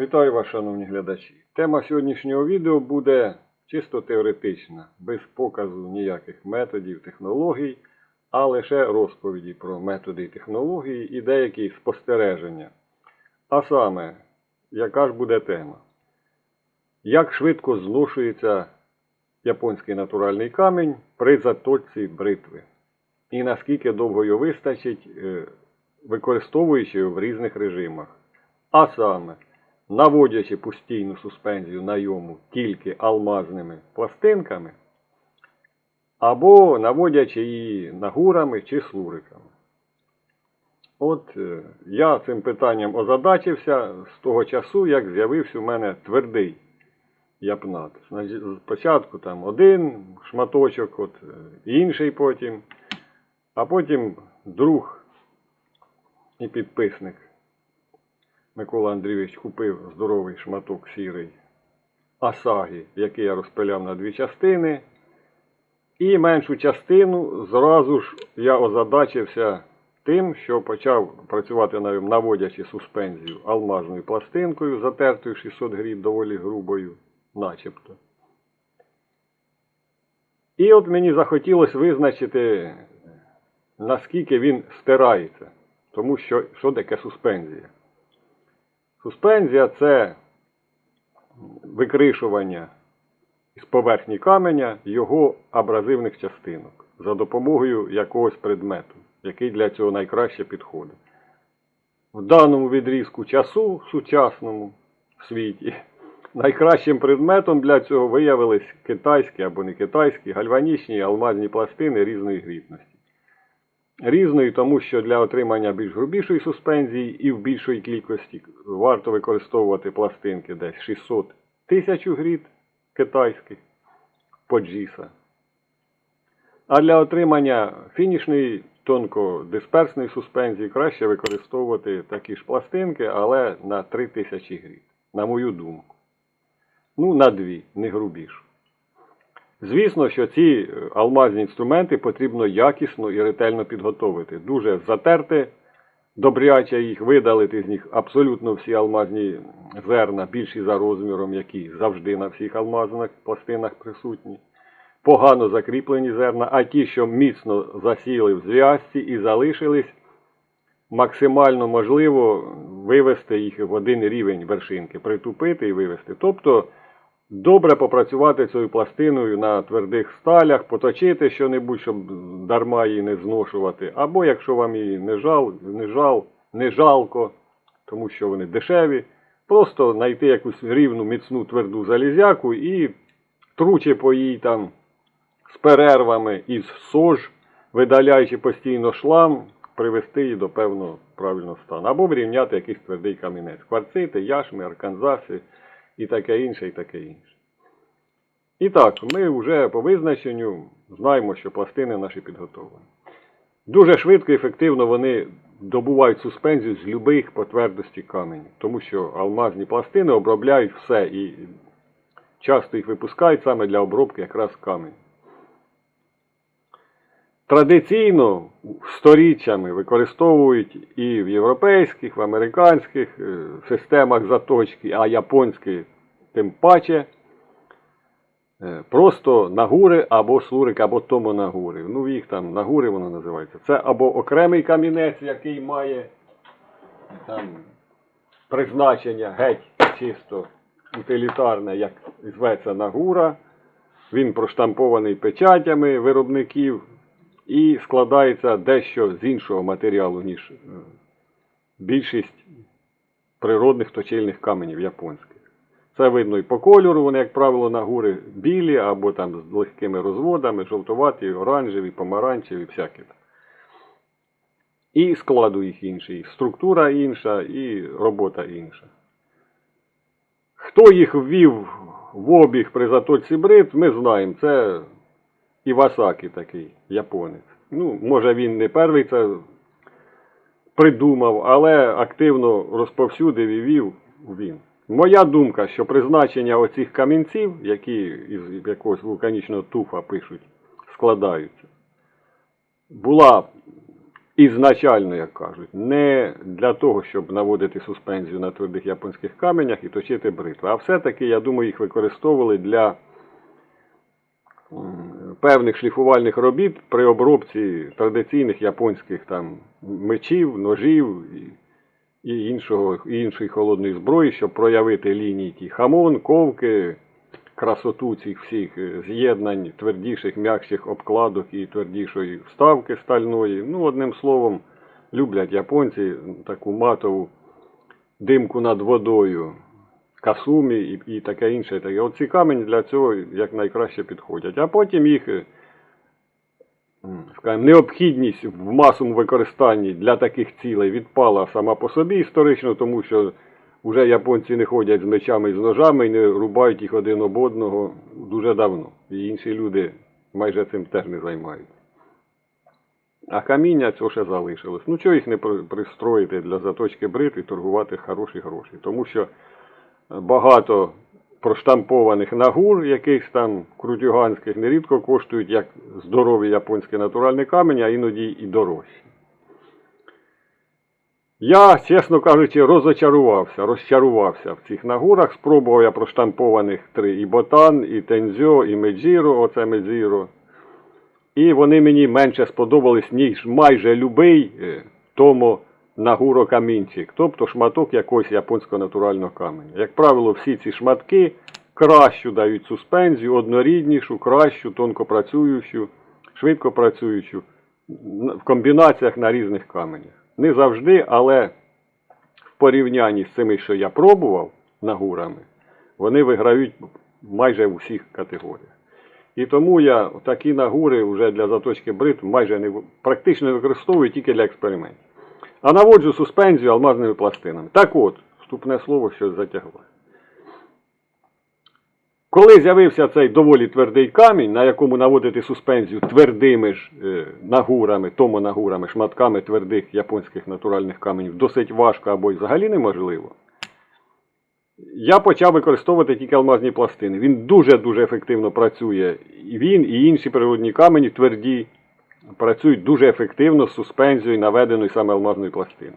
Вітаю вас, шановні глядачі. Тема сьогоднішнього відео буде чисто теоретична, без показу ніяких методів, технологій, а лише розповіді про методи і технології і деякі спостереження. А саме, яка ж буде тема? Як швидко зношується японський натуральний камінь при заточці бритви? І наскільки довго його вистачить, е, використовуючи його в різних режимах? А саме, наводячи постійну суспензію на йому тільки алмазними пластинками, або наводячи її нагурами чи слуриками. От е, я цим питанням озадачився з того часу, як з'явився у мене твердий япнат. Спочатку там один шматочок, от, е, інший потім, а потім друг і підписник Микола Андрійович купив здоровий шматок сірий Асагі, який я розпиляв на дві частини. І меншу частину зразу ж я озадачився тим, що почав працювати на наводячи суспензію алмазною пластинкою, затертою 600 гріб, доволі грубою, начебто. І от мені захотілося визначити, наскільки він стирається. Тому що що таке суспензія? Суспензія це викришування з поверхні каменя його абразивних частинок за допомогою якогось предмету, який для цього найкраще підходить. В даному відрізку часу, сучасному світі, найкращим предметом для цього виявились китайські або не китайські гальванічні алмазні пластини різної грібності. Різною, тому що для отримання більш грубішої суспензії і в більшої кількості варто використовувати пластинки десь 600 тисяч гріт китайських по джіса. А для отримання фінішної тонкодисперсної суспензії краще використовувати такі ж пластинки, але на 3000 гріт, на мою думку. Ну, на дві, не грубішу. Звісно, що ці е, алмазні інструменти потрібно якісно і ретельно підготовити. Дуже затерти, добряче їх видалити з них абсолютно всі алмазні зерна, більші за розміром, які завжди на всіх алмазних пластинах присутні. Погано закріплені зерна, а ті, що міцно засіли в зв'язці і залишились, максимально можливо вивести їх в один рівень вершинки, притупити і вивести. Тобто добре попрацювати цією пластиною на твердих сталях, поточити що-небудь, щоб дарма її не зношувати. Або якщо вам її не жал, не жал, не жалко, тому що вони дешеві, просто знайти якусь рівну, міцну тверду залізяку і тручи по їй там з перервами із сож, видаляючи постійно шлам, привести її до певного правильного стану. Або врівняти якийсь твердий камінець. Кварцити, яшми, арканзаси і таке інше, і таке інше. І так, ми вже по визначенню знаємо, що пластини наші підготовлені. Дуже швидко і ефективно вони добувають суспензію з любих по твердості каменів, тому що алмазні пластини обробляють все і часто їх випускають саме для обробки якраз каменю. Традиційно сторіччями використовують і в європейських, в американських е, системах заточки, а японські тим паче. е, Просто нагури або слурик, або томонагури. Ну, їх там нагури воно називається. Це або окремий камінець, який має там призначення геть чисто утилітарне, як зветься нагура. Він проштампований печатями виробників і складається дещо з іншого матеріалу, ніж е, більшість природних точильних каменів японських. Це видно і по кольору, вони, як правило, нагури білі або там з легкими розводами, жовтуваті, оранжеві, помаранчеві, всякі. І складу їх інший, і структура інша, і робота інша. Хто їх ввів в обіг при заточці брит, ми знаємо. Це Івасакі такий японець. Ну, може він не перший це придумав, але активно розповсюдив і вів він. Моя думка, що призначення оцих камінців, які із якогось вулканічного туфа пишуть, складаються, була ізначально, як кажуть, не для того, щоб наводити суспензію на твердих японських каменях і точити бритви. А все-таки, я думаю, їх використовували для певних шліфувальних робіт при обробці традиційних японських там мечів, ножів і, і, іншого, іншої холодної зброї, щоб проявити лінії ті хамон, ковки, красоту цих всіх е, з'єднань, твердіших, м'якших обкладок і твердішої вставки стальної. Ну, одним словом, люблять японці таку матову димку над водою, касумі і, і таке інше. Таке. Оці камені для цього якнайкраще підходять. А потім їх, е, скажімо, необхідність в масовому використанні для таких цілей відпала сама по собі історично, тому що вже японці не ходять з мечами і з ножами і не рубають їх один об одного дуже давно. І інші люди майже цим теж не займаються. А каміння цього ще залишилось. Ну чого їх не пристроїти для заточки бритв і торгувати хороші гроші? Тому що багато проштампованих нагур, якихось там крутюганських, нерідко коштують як здорові японські натуральні камені, а іноді і дорожчі. Я, чесно кажучи, розочарувався, розчарувався в цих нагурах. Спробував я проштампованих три і Ботан, і Тензьо, і Меджіро, оце Меджіро. І вони мені менше сподобались, ніж майже любий е, тому нагурокамінчик, тобто шматок якогось японського натурального каменя. Як правило, всі ці шматки кращу дають суспензію, одноріднішу, кращу, тонко працюючу, швидко працюючу в комбінаціях на різних каменях. Не завжди, але в порівнянні з цими, що я пробував нагурами, вони виграють майже в усіх категоріях. І тому я такі нагури вже для заточки бритв майже не практично використовую тільки для експериментів. А наводжу суспензію алмазними пластинами. Так от, вступне слово щось затягло. Коли з'явився цей доволі твердий камінь, на якому наводити суспензію твердими ж е, нагурами, томонагурами, шматками твердих японських натуральних каменів, досить важко або й взагалі неможливо, я почав використовувати тільки алмазні пластини. Він дуже-дуже ефективно працює. І він, і інші природні камені тверді, працюють дуже ефективно з суспензією наведеної саме алмазної пластини.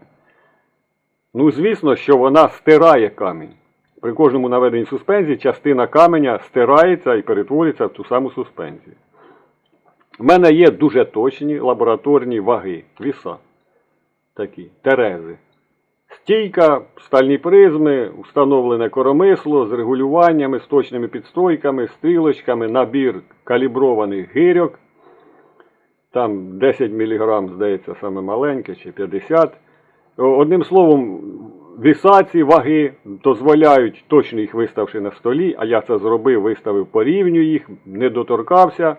Ну, звісно, що вона стирає камінь. При кожному наведенні суспензії частина каменя стирається і перетворюється в ту саму суспензію. У мене є дуже точні лабораторні ваги, віса. Такі, терези. Стійка, стальні призми, встановлене коромисло з регулюваннями, з точними підстойками, стрілочками, набір каліброваних гирьок. Там 10 мг, здається, саме маленьке, чи 50. О, Одним словом, вісаці ваги дозволяють, точно їх виставши на столі, а я це зробив, виставив порівню їх, не доторкався.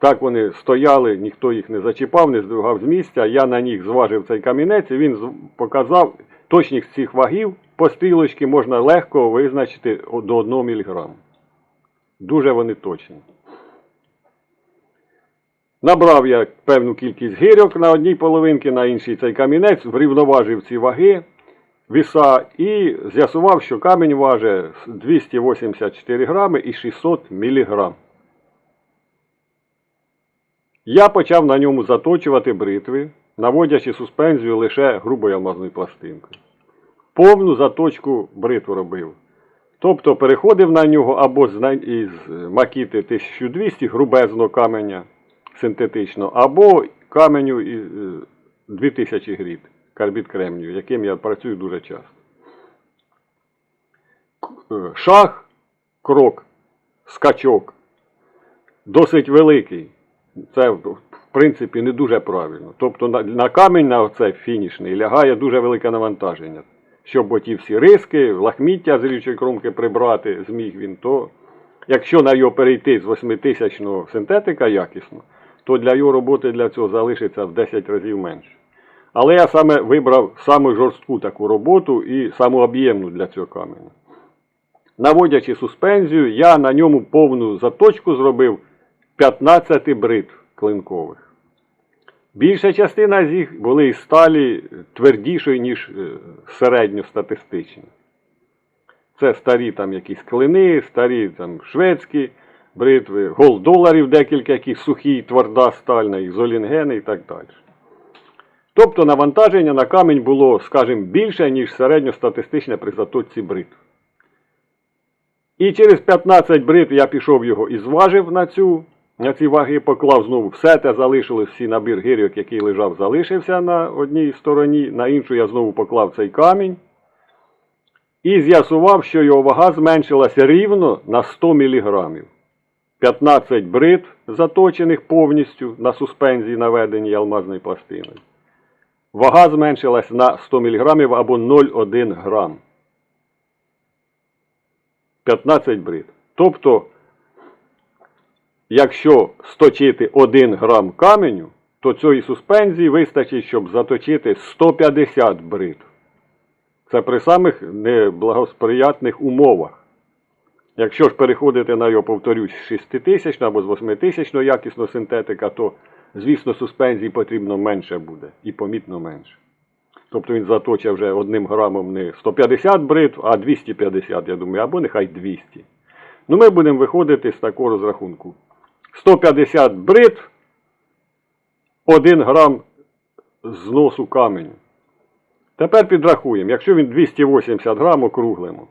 Так вони стояли, ніхто їх не зачіпав, не здвигав з місця. Я на них зважив цей камінець, і він показав точність цих вагів по стрілочці можна легко визначити до 1 мг. Дуже вони точні. Набрав я певну кількість гирьок на одній половинці, на іншій цей камінець, врівноважив ці ваги віса і з'ясував, що камінь важить 284 грами і 600 міліграм. Я почав на ньому заточувати бритви, наводячи суспензію лише грубою алмазною пластинкою. Повну заточку бритву робив. Тобто переходив на нього або з макіти 1200 грубезного каменя синтетичного, або каменю е, 2000 гріт, карбід кремнію, яким я працюю дуже часто. Е, Шаг, крок, скачок досить великий. Це, в принципі, не дуже правильно. Тобто на, на камінь на оце фінішний лягає дуже велике навантаження. Щоб оті всі риски, лахміття з річої кромки прибрати, зміг він, то якщо на його перейти з 8000 синтетика якісно, то для його роботи для цього залишиться в 10 разів менше. Але я саме вибрав саму жорстку таку роботу і саму об'ємну для цього каменю. Наводячи суспензію, я на ньому повну заточку зробив 15 бритв клинкових. Більша частина з їх були із сталі твердішої, ніж е, середньостатистичні. Це старі там якісь клини, старі там шведські бритви, гол доларів декілька, які сухі, тверда сталь, на їх золінгени і так далі. Тобто навантаження на камінь було, скажімо, більше, ніж середньостатистичне при заточці брит. І через 15 брит я пішов його і зважив на цю, на ці ваги, поклав знову все те залишилось, всі набір гирьок, який лежав, залишився на одній стороні, на іншу я знову поклав цей камінь. І з'ясував, що його вага зменшилася рівно на 100 мг. 15 брит, заточених повністю на суспензії, наведеній алмазною пластиною. Вага зменшилась на 100 мг або 0,1 грам. 15 брит. Тобто, якщо сточити 1 грам каменю, то цієї суспензії вистачить, щоб заточити 150 брит. Це при самих неблагосприятних умовах. Якщо ж переходити на його, повторюсь, 6000 або з 8000 якісно синтетика, то, звісно, суспензії потрібно менше буде і помітно менше. Тобто він заточив вже одним грамом не 150 брит, а 250, я думаю, або нехай 200. Ну, ми будемо виходити з такого розрахунку. 150 брит, 1 грам зносу каменю. Тепер підрахуємо, якщо він 280 грам округлимо,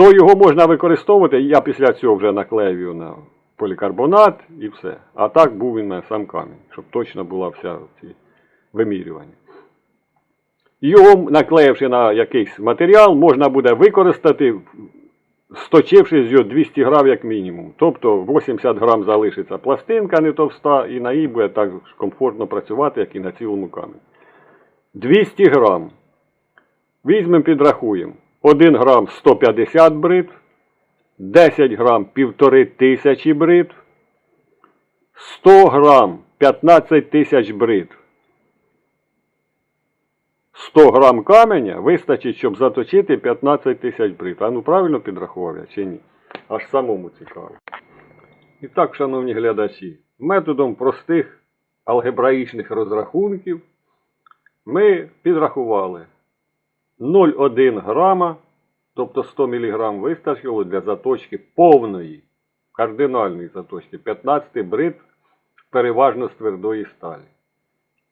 то його можна використовувати, я після цього вже наклею на полікарбонат і все. А так був він на сам камінь, щоб точно була вся ці вимірювання. Його, наклеївши на якийсь матеріал, можна буде використати, сточивши з його 200 грам як мінімум. Тобто 80 грам залишиться пластинка не товста, і на ній буде так комфортно працювати, як і на цілому камені. 200 грам. Візьмемо, підрахуємо. 1 грам 150 брит, 10 грам 1500 брит, 100 грам 15 тисяч брит. 100 грам каменя вистачить, щоб заточити 15 тисяч брит. А ну правильно підрахував я чи ні? Аж самому цікаво. І так, шановні глядачі, методом простих алгебраїчних розрахунків ми підрахували 0,1 грама, тобто 100 мг вистачило для заточки повної, кардинальної заточки 15 брит переважно з твердої сталі.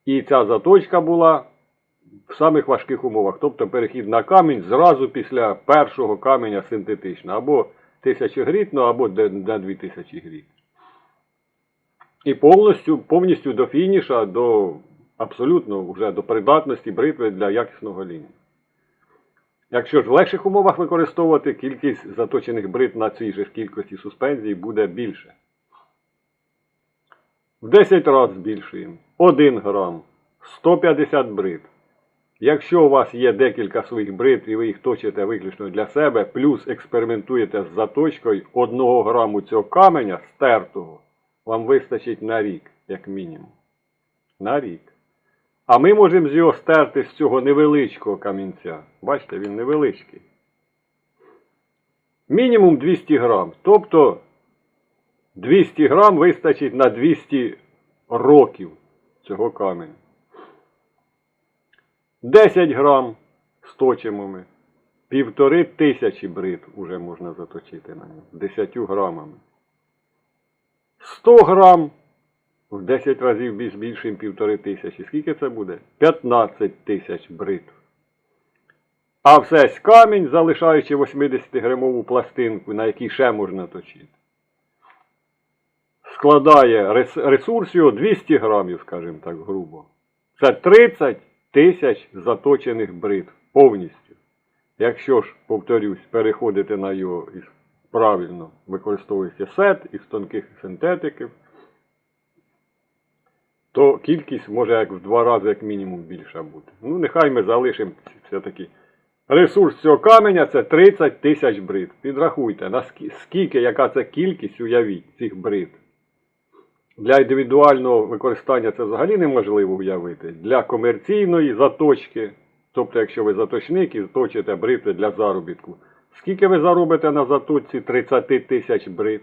І ця заточка була в самих важких умовах, тобто перехід на камінь зразу після першого каменя синтетичного, або 1000 грітно, або на 2000 гріт. І повністю, повністю до фініша, до абсолютно вже до придатності бритви для якісного лінію. Якщо ж в легших умовах використовувати, кількість заточених брит на цій же кількості суспензій буде більше. В 10 разів збільшуємо. 1 грам, 150 брит. Якщо у вас є декілька своїх брит і ви їх точите виключно для себе, плюс експериментуєте з заточкою 1 граму цього каменя стертого, вам вистачить на рік, як мінімум. На рік. А ми можемо з його стерти з цього невеличкого камінця. Бачите, він невеличкий. Мінімум 200 грам. Тобто 200 грам вистачить на 200 років цього каменю. 10 грам сточимо ми. Півтори тисячі брит уже можна заточити на ньому. 10 грамами. 100 грам в 10 разів більш більшим півтори тисячі. Скільки це буде? 15 тисяч бритв. А весь камінь, залишаючи 80-грамову пластинку, на якій ще можна точити, складає рес- ресурс його 200 грамів, скажімо так, грубо. Це 30 тисяч заточених бритв повністю. Якщо ж, повторюсь, переходити на його із правильно використовується сет із тонких синтетиків, то кількість може як в два рази, як мінімум, більша бути. Ну, нехай ми залишимо все-таки. Ресурс цього каменя це 30 тисяч брит. Підрахуйте, скільки, яка це кількість, уявіть, цих брит. Для індивідуального використання це взагалі неможливо уявити. Для комерційної заточки, тобто, якщо ви заточник і точите бритви для заробітку, скільки ви заробите на заточці 30 тисяч брит?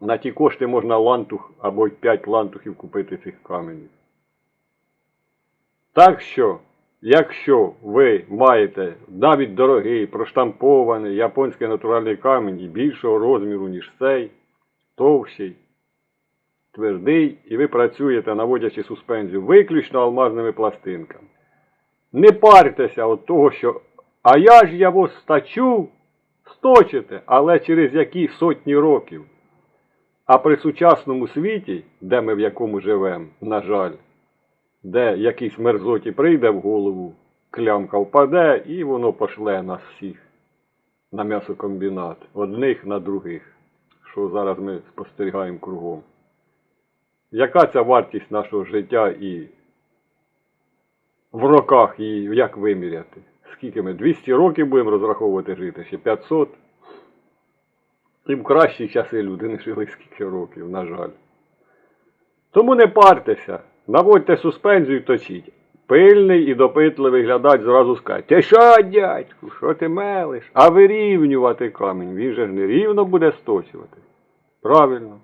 На ті кошти можна лантух або й 5 лантухів купити цих каменів. Так що, якщо ви маєте навіть дорогий, проштампований японський натуральний камінь і більшого розміру, ніж цей, товщий, твердий, і ви працюєте, наводячи суспензію, виключно алмазними пластинками. Не парьтеся від того, що а я ж його стачу, сточите, але через які сотні років. А при сучасному світі, де ми в якому живемо, на жаль, де якийсь мерзоті прийде в голову, клямка впаде, і воно пошле нас всіх на м'ясокомбінат, одних на других, що зараз ми спостерігаємо кругом. Яка ця вартість нашого життя і в роках її як виміряти? Скільки ми? 200 років будемо розраховувати жити, ще 500. Тим кращі часи люди не жили скільки років, на жаль. Тому не партеся, наводьте суспензію і точіть. Пильний і допитливий глядач зразу скаже, ти що, дядьку, що ти мелиш? А вирівнювати камінь, він же ж не рівно буде сточувати. Правильно.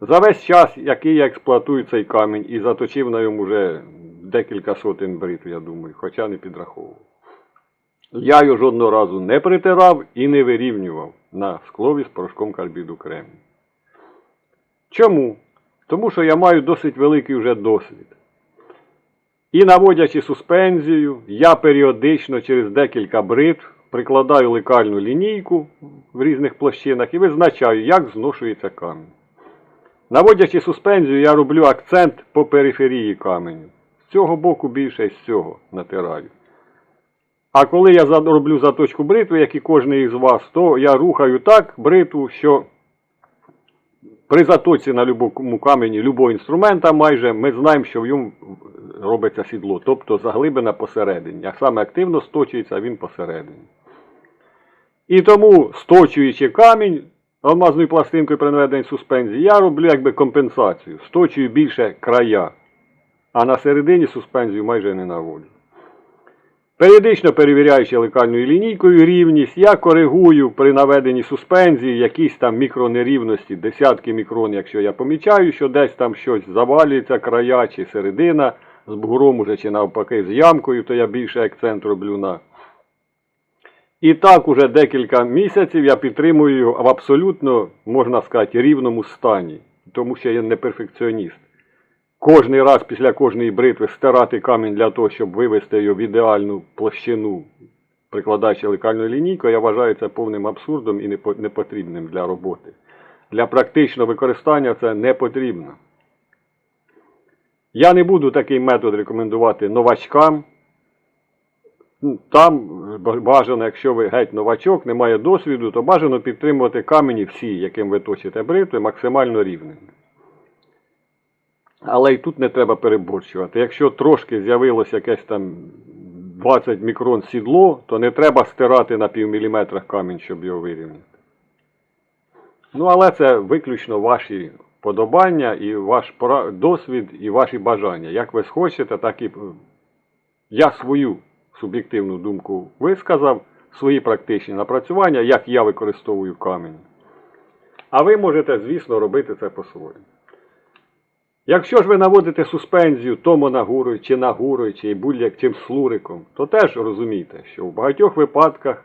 За весь час, який я експлуатую цей камінь, і заточив на йому вже декілька сотень бритв, я думаю, хоча не підраховував. Я його жодного разу не притирав і не вирівнював на склові з порошком карбіду кремнію. Чому? Тому що я маю досить великий вже досвід. І наводячи суспензію, я періодично через декілька бритв прикладаю лекальну лінійку в різних площинах і визначаю, як зношується камінь. Наводячи суспензію, я роблю акцент по периферії каменю. З цього боку більше з цього натираю. А коли я роблю заточку бритви, як і кожен із вас, то я рухаю так бритву, що при заточці на будь-якому камені любого інструмента майже ми знаємо, що в ньому робиться сідло, тобто заглиблена посередині. А саме активно сточується він посередині. І тому, сточуючи камінь алмазною пластинкою при наведенні суспензії, я роблю якби компенсацію. Сточую більше края, а на середині суспензію майже не наводжу. Періодично перевіряючи лекальною лінійкою рівність, я коригую при наведенні суспензії якісь там мікронерівності, десятки мікрон, якщо я помічаю, що десь там щось завалюється, края чи середина, з бугром уже чи навпаки з ямкою, то я більше акцент роблю на. І так уже декілька місяців я підтримую в абсолютно, можна сказати, рівному стані, тому що я не перфекціоніст. Кожний раз після кожної бритви стирати камінь для того, щоб вивести його в ідеальну площину, прикладаючи лекальною лінійкою, я вважаю це повним абсурдом і непотрібним для роботи. Для практичного використання це не потрібно. Я не буду такий метод рекомендувати новачкам. Там бажано, якщо ви геть новачок, не має досвіду, то бажано підтримувати камені всі, яким ви точите бритви, максимально рівними. Але і тут не треба переборщувати. Якщо трошки з'явилося якесь там 20 мікрон сідло, то не треба стирати на півміліметра камінь, щоб його вирівняти. Ну, але це виключно ваші подобання і ваш досвід, і ваші бажання. Як ви схочете, так і е, я свою суб'єктивну думку висказав, свої практичні напрацювання, як я використовую камінь. А ви можете, звісно, робити це по-своєму. Якщо ж ви наводите суспензію то монагурою, чи нагурою, чи будь-яким слуриком, то теж розумійте, що в багатьох випадках,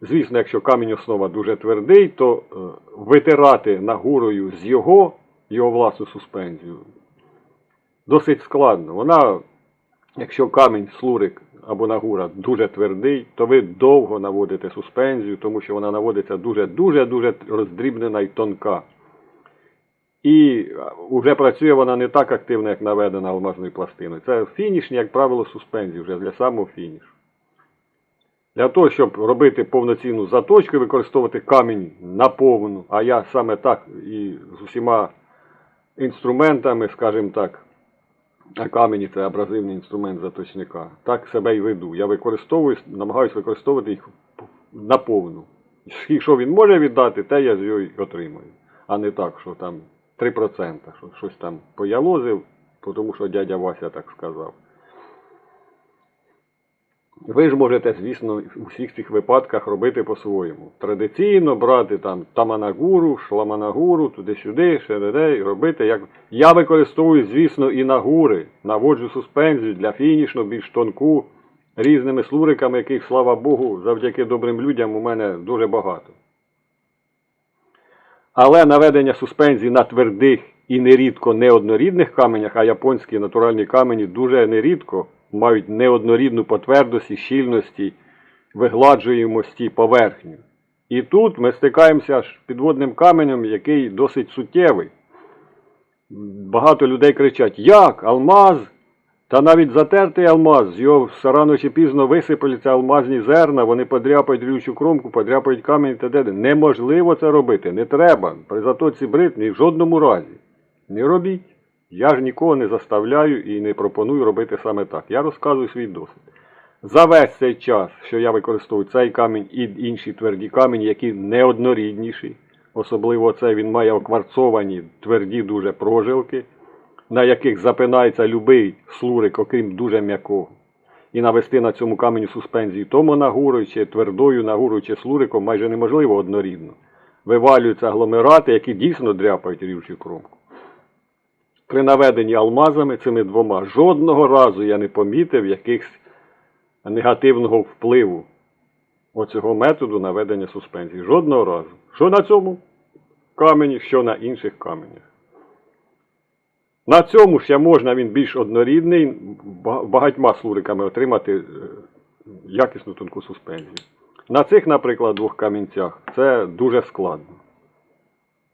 звісно, якщо камінь основа дуже твердий, то е, витирати нагурою з його, його власну суспензію досить складно. Вона, якщо камінь, слурик або нагура дуже твердий, то ви довго наводите суспензію, тому що вона наводиться дуже-дуже-дуже роздрібнена і тонка. І вже працює вона не так активно, як наведена алмазною пластиною. Це фінішні, як правило, суспензії вже для самого фінішу. Для того, щоб робити повноцінну заточку і використовувати камінь наповну, а я саме так і з усіма інструментами, скажімо так, а камені це абразивний інструмент заточника, так себе і веду. Я використовую, намагаюся використовувати їх наповну. Що він може віддати, те я з його отримую. А не так, що там 3%, що щось там поялозив, тому що дядя Вася так сказав. Ви ж можете, звісно, у всіх цих випадках робити по-своєму. Традиційно брати там таманагуру, шламанагуру, туди-сюди, шереде, і робити як. Я використовую, звісно, і нагури, наводжу суспензію для фінішну, більш тонку, різними слуриками, яких, слава Богу, завдяки добрим людям у мене дуже багато. Але наведення суспензії на твердих і нерідко неоднорідних каменях, а японські натуральні камені дуже нерідко мають неоднорідну по твердості, щільності, вигладжуємості поверхню. І тут ми стикаємося з підводним каменем, який досить суттєвий. Багато людей кричать: Як? Алмаз? Та навіть затертий алмаз, з його рано чи пізно висипляться алмазні зерна, вони подряпають рючу кромку, подряпають камінь та де. Неможливо це робити, не треба. При затоці брит ні в жодному разі. Не робіть. Я ж нікого не заставляю і не пропоную робити саме так. Я розказую свій досвід. За весь цей час, що я використовую цей камінь і інші тверді камені, які неоднорідніші, особливо це він має окварцовані тверді дуже прожилки, на яких запинається любий слурик, окрім дуже м'якого. І навести на цьому каменю суспензію то монагурою, чи твердою нагурою, чи слуриком майже неможливо однорідно. Вивалюються агломерати, які дійсно дряпають рівчу кромку. При наведенні алмазами цими двома жодного разу я не помітив якихось негативного впливу оцього методу наведення суспензії. Жодного разу. Що на цьому камені, що на інших каменях. На цьому ще можна, він більш однорідний, багатьма слуриками отримати е, якісну тонку суспензію. На цих, наприклад, двох камінцях це дуже складно.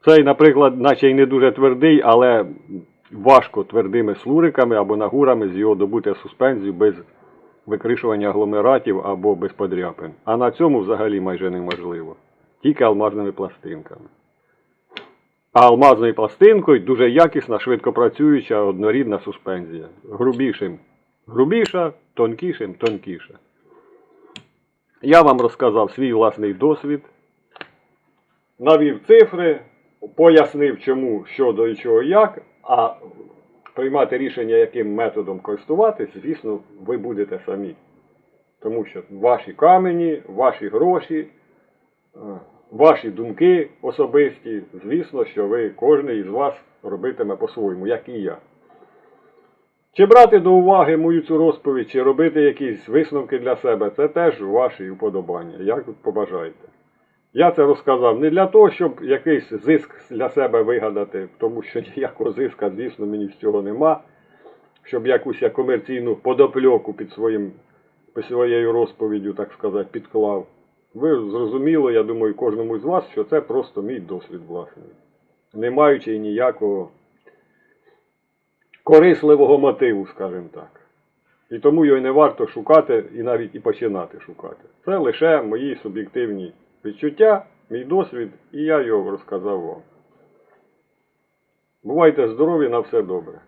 Цей, наприклад, наче й не дуже твердий, але важко твердими слуриками або нагурами з його добути суспензію без викришування агломератів або без подряпин. А на цьому взагалі майже неможливо. Тільки алмазними пластинками. А алмазною пластинкою дуже якісна, швидкопрацююча, однорідна суспензія. Грубішим грубіша, тонкішим тонкіша. Я вам розказав свій власний досвід, навів цифри, пояснив, чому, що до і чого як, а приймати рішення, яким методом користуватись, звісно, ви будете самі. Тому що ваші камені, ваші гроші, е, ваші думки особисті, звісно, що ви кожен із вас робитиме по-своєму, як і я. Чи брати до уваги мою цю розповідь, чи робити якісь висновки для себе, це теж ваші уподобання, як побажаєте. Я це розказав не для того, щоб якийсь зиск для себе вигадати, тому що ніякого зиска, звісно, мені з цього нема. Щоб якусь я комерційну подопльоку під своїм, під своєю розповіддю, так сказати, підклав. Ви зрозуміло, я думаю, кожному з вас, що це просто мій досвід власний. Не маючи ніякого корисливого мотиву, скажімо так. І тому його не варто шукати і навіть і починати шукати. Це лише мої суб'єктивні відчуття, мій досвід, і я його розказав вам. Бувайте здорові, на все добре.